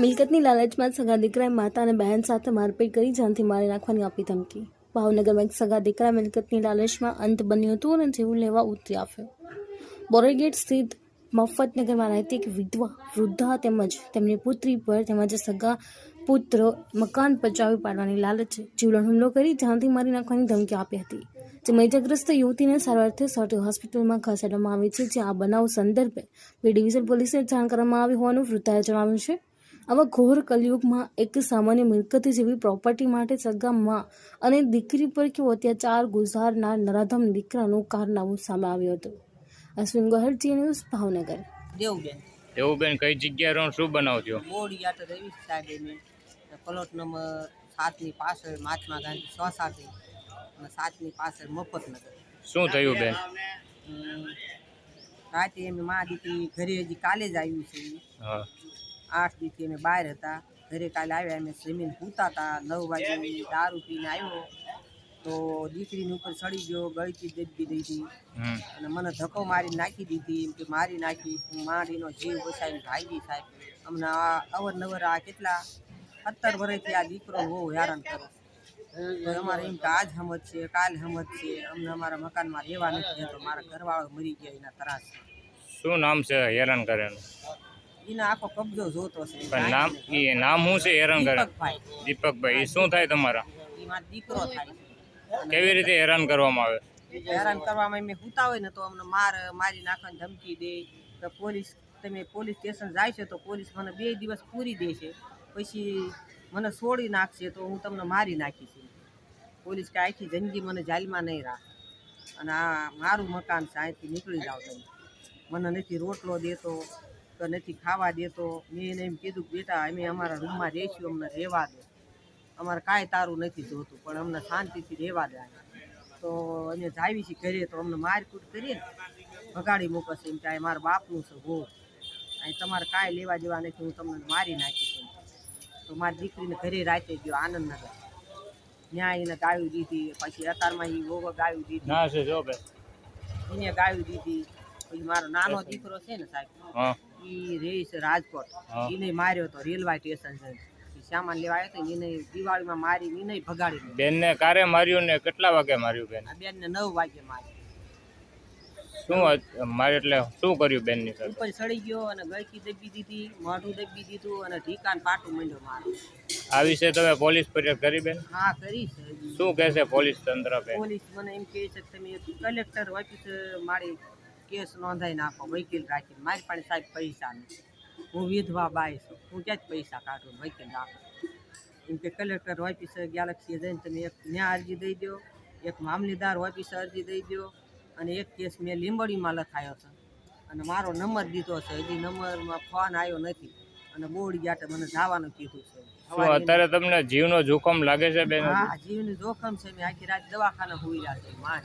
મિલકતની લાલચમાં સગા દીકરાએ માતા અને બહેન સાથે મારપીટ કરી, જાનથી મારી નાખવાની આપી ધમકી. ભાવનગરમાં એક સગા દીકરા મિલકતની લાલચમાં અંત બન્યું હતું અને જીવ લેવા ઉતરી આવ્યો. બોરેગેટ સ્થિત મફતનગરમાં રહેતી એક વિધવા વૃદ્ધા તેમજ તેમની પુત્રી પર તેમજ સગા પુત્ર મકાન પચાવી પાડવાની લાલચ જીવલેણ હુમલો કરી, જાનથી મારી નાખવાની ધમકી આપી હતી. જેમાં ઇજાગ્રસ્ત યુવતીને સારવારથી સર્ટી હોસ્પિટલમાં ખસેડવામાં આવી છે. જ્યાં આ બનાવ સંદર્ભે બી ડિવિઝન પોલીસને જાણ કરવામાં આવી હોવાનું વૃદ્ધાએ જણાવ્યું છે. આવા ઘોર કલયુગમાં એક સામાન્ય મિલકત જેવી પ્રોપર્ટી માટે સગા માં અને દીકરી પર કેવો અત્યાચાર ગુજારનાર નરાધમ દીકરાનું કારનામું સામે આવ્યું હતું. અશ્વિન ગોહેલ જી ન્યૂઝ ભાવનગર. દેવબેન. એવું કઈ જગ્યા રહો શું બનાવો છો મોડી આટો રવિ સાહેબ મેં પ્લોટ નંબર સાતની પાછળ મહાત્મા ગાંધી સોસાયટી અને સાતની પાછળ મફતનગર. શું થયું બેન? અમ, રાતે એમ મા દીકરી ઘરે હજી કાલે જ આવ્યું છે. હા. આઠ દીથી અમે બહાર હતા. ઘરે કાલે આવ્યા અમે જમીન પૂતા હતા નવ વાગે દારૂ પીને આવ્યો. તો દીકરીની ઉપર ચડી ગયો ગળકી દબી દીધી. અને મને ધક્કો મારી નાખી દીધી. એમ કે મારી નાખી. હું મારીનો જીવ બચાવીને ભાગી સાહેબ. અમને આ અવરનવર આ કેટલા સત્તર વર્ષથી આ દીકરો બહુ હેરાન કરો. તો અમારે એમ કે આજ હમત છે કાલ હમત છે. અમને અમારા મકાનમાં રહેવા નથી તો મારા ઘરવાળો મરી ગયા એના ત્રાસ શું નામ છે હેરાન કરેનું એનો આખો કબજો જોતો છે. પણ નામ એ નામ શું છે હેરાન કરે? દીપકભાઈ. એ શું થાય તમારા? એ મારો દીકરો થાય. કેવી રીતે હેરાન કરવામાં આવે? હેરાન કરવામાં મેં હુતા હોય ને તો અમને માર મારી નાખવાની ધમકી દે. તો પોલીસ તમે પોલીસ સ્ટેશન જાય છે તો પોલીસ મને બે દિવસ પૂરી દે છે. પછી મને છોડી નાખશે તો હું તમને મારી નાખીશ પોલીસ કે આખી જિંદગી મને જાલમાં નહીં રાખે. અને આ મારું મકાન છે અહીંથી નીકળી જાઓ તમે. મને નથી રોટલો દેતો. કે નથી ખાવા દેતો મેં એને એમ કીધું કે બેટા અમે અમારા રૂમમાં રહીશું અમને રહેવા દે. અમારે કાંઈ તારું નથી જોતું પણ અમને શાંતિથી રહેવા દે. તો અમે જાવી છીએ ઘરે તો અમને મારકૂટ કરીએ ભગાડી મૂકશે એમ કે મારા બાપનું છે હો અહીં તમારે કાંઈ લેવા દેવા નથી હું તમને મારી નાખીશ. તો મારી દીકરીને ઘરે રાતે ગયો આનંદનગર. ત્યાં એને ગાયું દીધી પછી અતારમાં એ વોવો ગાયું દીધી. એને ગાયું દીધી. પછી મારો નાનો દીકરો છે ને સાહેબ રાજકોટ. એને માર્યો તો રેલવે સ્ટેશન છે. સામાન લેવા આવ્યો તો ને દિવાળીમાં મારી એને ભગાડી બેનને કારે માર્યું ને કેટલા વાગે માર્યું બેન? બેનને નવ વાગે માર્યું. શું મારે એટલે શું કર્યું બેનની સાથે? ઉપર ચડી ગયો અને ગળકી દબી દીધી મોઢું દબી દીધું અને ઢીકાન પાટું માંડ્યો મારો. આ વિશે તમે પોલીસ ફરિયાદ કરી બેન? હા કરી છે. શું કહેશે પોલીસ તંત્ર બેન? પોલીસ મને એમ કહે છે કે તમે કલેક્ટર ઓફિસ મારી કેસ નોંધાઈ નાખો વકીલ રાખીને મારી પાસે સાહેબ પૈસા નથી. હું વિધવા બાઈ છું. હું ક્યાં જ પૈસા કાઢું વકીલ રાખો. એમ કે કલેક્ટર ઓફિસર ગેલેક્સી જઈને તમે એક ન્યા અરજી દઈ દો એક મામલીદાર ઓફિસે અરજી દઈ દો અને એક કેસ મેં લીંબડીમાં લખાયો છે. અને મારો નંબર દીધો છે. હજી નંબરમાં ફોન આવ્યો નથી. અને બોર્ડ ગયા મને જવાનું કીધું છે. અત્યારે તમને જીવનો જોખમ લાગે છે બેન હા જીવનું જોખમ છે. મેં આખી રાત દવાખાના હોઈ રહ્યા છે. માં